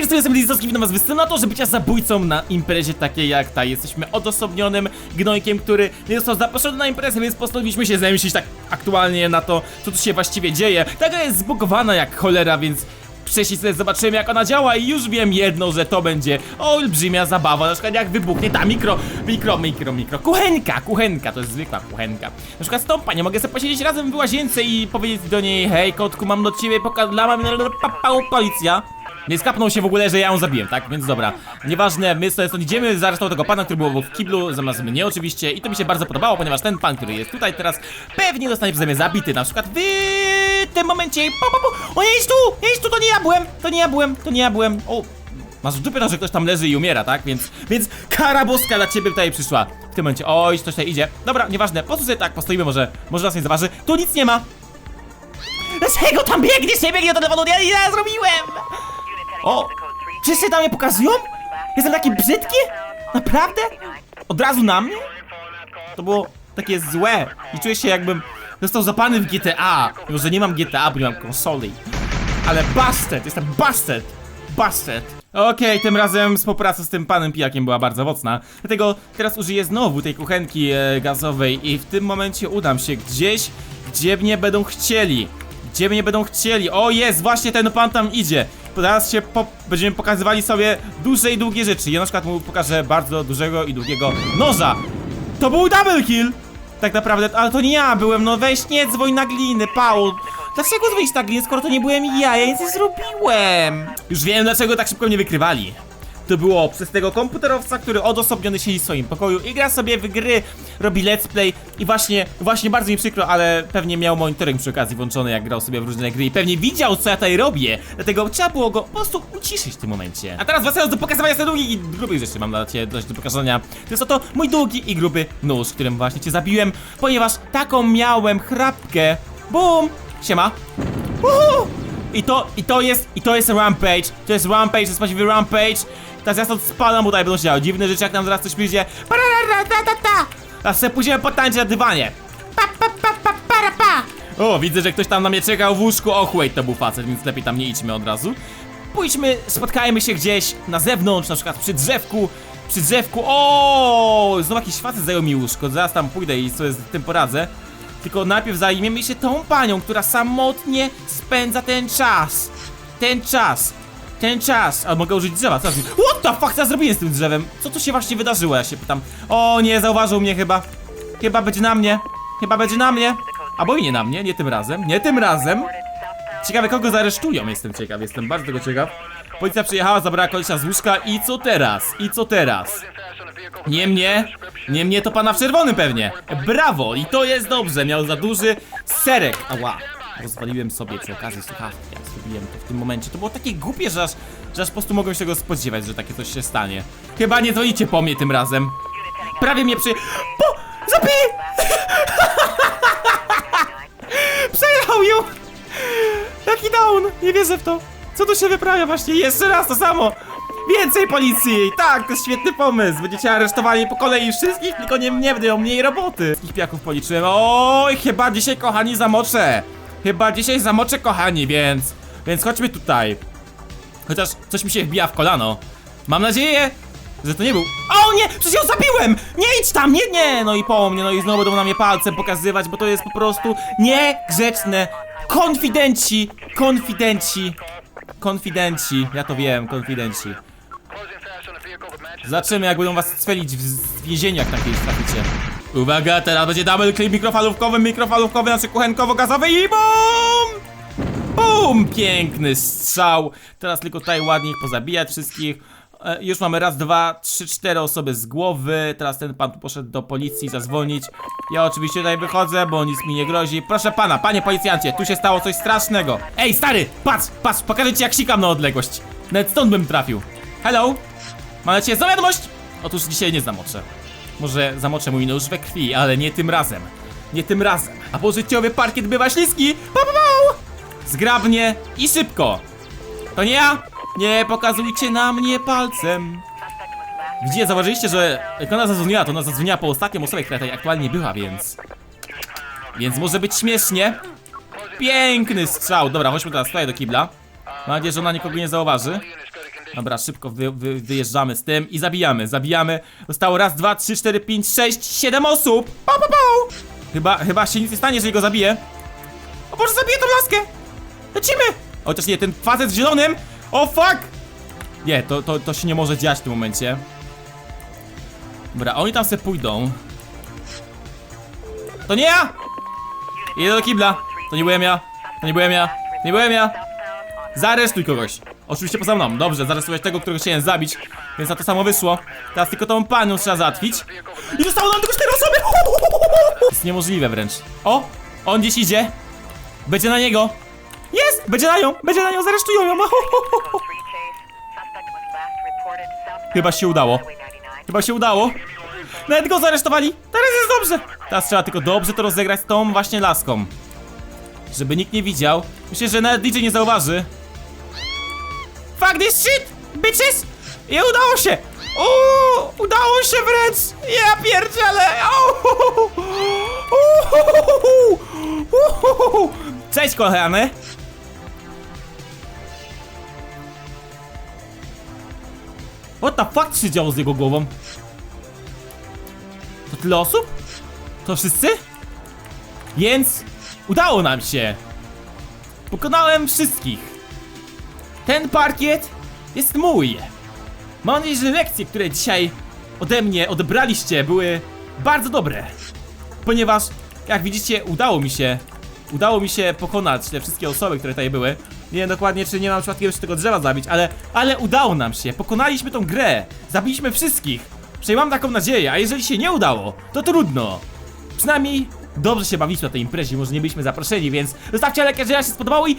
Hej, wszyscy jestem Lizowski, witam was w synatorze bycia zabójcą na imprezie takiej jak ta. Jesteśmy odosobnionym gnojkiem, który nie został zaproszony na imprezę, więc postanowiliśmy się zemścić tak aktualnie na to, co tu się właściwie dzieje. Taka jest zbugowana jak cholera, więc wcześniej sobie zobaczyłem jak ona działa i już wiem jedno, że to będzie olbrzymia zabawa, na przykład jak wybuchnie ta mikro, mikro, mikro, mikro, kuchenka, kuchenka, to jest zwykła kuchenka. Na przykład z tą panią mogę sobie posiedzieć razem w łazience i powiedzieć do niej, hej kotku, mam do ciebie pokazała policja. Nie skapnął się w ogóle, że ja ją zabiłem, tak? Więc dobra. Nieważne, my sobie stąd idziemy, zaresztą tego pana, który był w kiblu, zamiast mnie oczywiście. I to mi się bardzo podobało, ponieważ ten pan, który jest tutaj teraz, pewnie zostanie przeze mnie zabity. Na przykład w tym momencie. Po, po, po. O, nie tu! Nie idź tu, to nie ja byłem! To nie ja byłem, to nie ja byłem. O, masz w dupie to, że ktoś tam leży i umiera, tak? Więc, więc kara boska dla ciebie tutaj przyszła. W tym momencie, oj, ktoś tutaj idzie. Dobra, nieważne, po sobie tak postoimy, może, może nas nie zauważy. Tu nic nie ma. Dlaczego tam biegniesz? Nie biegnie do telefonu, ja, ja zrobiłem! O! Wszyscy tam mnie pokazują? Jestem taki brzydki? Naprawdę? Od razu na mnie? To było takie złe i czuję się jakbym został zapany w GTA Mimo, że nie mam GTA, bo nie mam konsoli Ale busted, jestem busted Busted Okej, tym razem współpraca z tym panem pijakiem była bardzo mocna Dlatego teraz użyję znowu tej kuchenki e, gazowej I w tym momencie udam się gdzieś, gdzie mnie będą chcieli gdzie mnie będą chcieli? O jest, właśnie ten pan tam idzie. Teraz się po będziemy pokazywali sobie duże i długie rzeczy. Ja na przykład mu pokażę bardzo dużego i długiego noża. To był double kill! Tak naprawdę, ale to nie ja byłem, no weź nie dzwoń na gliny, Paul. Dlaczego dzwonić na gliny, skoro to nie byłem ja? Ja nic nie zrobiłem. Już wiem, dlaczego tak szybko mnie wykrywali. To było przez tego komputerowca, który odosobniony siedzi w swoim pokoju i gra sobie w gry, robi let's play i właśnie, właśnie bardzo mi przykro, ale pewnie miał monitoring przy okazji włączony, jak grał sobie w różne gry i pewnie widział, co ja tutaj robię, dlatego trzeba było go po prostu uciszyć w tym momencie. A teraz wracając do pokazywania sobie długich i grubych rzeczy, mam dla ciebie dość do pokazania. To jest oto mój długi i gruby nóż, którym właśnie cię zabiłem, ponieważ taką miałem chrapkę. Bum! Siema. Uhu! I to, i to jest, i to jest rampage, to jest rampage, to jest właściwy rampage. Teraz ja stąd spadam, bo tutaj będą się działy dziwne rzeczy, jak nam zaraz coś przyjdzie. Teraz sobie pójdziemy potańczyć na dywanie. O, widzę, że ktoś tam na mnie czekał w łóżku. Och, wait, to był facet, więc lepiej tam nie idźmy od razu. Pójdźmy, spotkajmy się gdzieś na zewnątrz, na przykład przy drzewku. Przy drzewku, o, znowu jakiś facet zajął mi łóżko, zaraz tam pójdę i sobie z tym poradzę. Tylko najpierw zajmiemy się tą panią, która samotnie spędza ten czas. Ten czas. Ten czas. A mogę użyć drzewa, co zrobię? What the fuck, co ja zrobiłem z tym drzewem? Co tu się właśnie wydarzyło, ja się pytam. O nie, zauważył mnie chyba. Chyba będzie na mnie. Chyba będzie na mnie. Albo i nie na mnie, nie tym razem. Nie tym razem. Ciekawe kogo zaresztują, jestem ciekaw, jestem bardzo tego ciekaw. Policja przyjechała, zabrała kolesia z łóżka i co teraz? I co teraz? Nie mnie, nie mnie to pana w czerwonym pewnie. Brawo, i to jest dobrze, miał za duży serek. Ała, rozwaliłem sobie przy okazji słuchawki, jak zrobiłem to w tym momencie. To było takie głupie, że aż, że aż po prostu mogłem się tego spodziewać, że takie coś się stanie. Chyba nie dzwonicie po mnie tym razem. Prawie mnie przy... Po! Zabij! Przejechał ją! Jaki down! Nie wierzę w to! Co tu się wyprawia właśnie? Jeszcze raz to samo! Więcej policji! Tak, to jest świetny pomysł! Będziecie aresztowani po kolei wszystkich, tylko nie mnie, będą mniej roboty! Wszystkich piaków policzyłem. Oj, chyba dzisiaj, kochani, zamoczę! Chyba dzisiaj zamoczę, kochani, więc... Więc chodźmy tutaj. Chociaż coś mi się wbija w kolano. Mam nadzieję, że to nie był... O nie! Przecież ją zabiłem! Nie idź tam! Nie, nie! No i po mnie, no i znowu będą na mnie palcem pokazywać, bo to jest po prostu niegrzeczne. Konfidenci! Konfidenci! Konfidenci, ja to wiem, konfidenci. Zobaczymy, jak będą was strzelić w więzieniu, jak takiej traficie. Uwaga, teraz będzie double clip mikrofalówkowy, mikrofalówkowy, znaczy kuchenkowo-gazowy i BUM! BUM! Piękny strzał. Teraz tylko tutaj ładnie pozabijać wszystkich. E, już mamy raz, dwa, trzy, cztery osoby z głowy. Teraz ten pan tu poszedł do policji zadzwonić. Ja oczywiście tutaj wychodzę, bo nic mi nie grozi. Proszę pana, panie policjancie, tu się stało coś strasznego. Ej, stary, patrz, patrz, pokażę ci jak sikam na odległość. Nawet stąd bym trafił. Hello? Mam na ciebie wiadomość! Otóż dzisiaj nie zamoczę. Może zamoczę mój nóż we krwi, ale nie tym razem. Nie tym razem. A pożyciowy parkiet bywa śliski. Pa, pa, pa! Zgrabnie i szybko. To nie ja? Nie pokazujcie na mnie palcem. Gdzie zauważyliście, że jak ona zadzwoniła, to ona zadzwoniła po ostatniej osobie, która tutaj aktualnie była, więc... Więc może być śmiesznie. Piękny strzał. Dobra, chodźmy teraz tutaj do kibla. Mam nadzieję, że ona nikogo nie zauważy. Dobra, szybko wy, wy, wyjeżdżamy z tym i zabijamy, zabijamy. Zostało raz, dwa, trzy, cztery, pięć, sześć, siedem osób. Pa, pa, pa. Chyba, chyba się nic nie stanie, jeżeli go zabiję. O Boże, zabiję tą laskę! Lecimy! Chociaż nie, ten facet z zielonym! O fuck! Nie, to, to, to się nie może dziać w tym momencie. Dobra, oni tam se pójdą. To nie ja! Idę do kibla. To nie byłem ja. To nie byłem ja. To nie byłem ja. Zaresztuj kogoś. Oczywiście poza mną. Dobrze, zaresztujesz tego, którego chciałem zabić. Więc na to samo wyszło. Teraz tylko tą panią trzeba załatwić. I zostało nam tylko cztery osoby! Jest niemożliwe wręcz. O! On gdzieś idzie. Będzie na niego. Będzie na nią! Będzie na nią! Zaresztują ją! Chyba się udało. Chyba się udało. Nawet go zaresztowali. Teraz jest dobrze. Teraz trzeba tylko dobrze to rozegrać z tą właśnie laską. Żeby nikt nie widział. Myślę, że nawet DJ nie zauważy. Fuck this shit! Bitches! I udało się! Uuu, udało się wręcz! Ja pierdzielę! Cześć kochany! What the fuck się działo z jego głową? To tyle osób? To wszyscy? Więc udało nam się! Pokonałem wszystkich! Ten parkiet jest mój! Mam nadzieję, że lekcje, które dzisiaj ode mnie odebraliście, były bardzo dobre. Ponieważ, jak widzicie, udało mi się Udało mi się pokonać te wszystkie osoby, które tutaj były. Nie wiem dokładnie, czy nie mam przypadkiem jeszcze tego drzewa zabić, ale, ale udało nam się. Pokonaliśmy tą grę. Zabiliśmy wszystkich. Przynajmniej mam taką nadzieję, a jeżeli się nie udało, to trudno. Przynajmniej dobrze się bawiliśmy na tej imprezie, może nie byliśmy zaproszeni, więc zostawcie like, jeżeli się spodobało i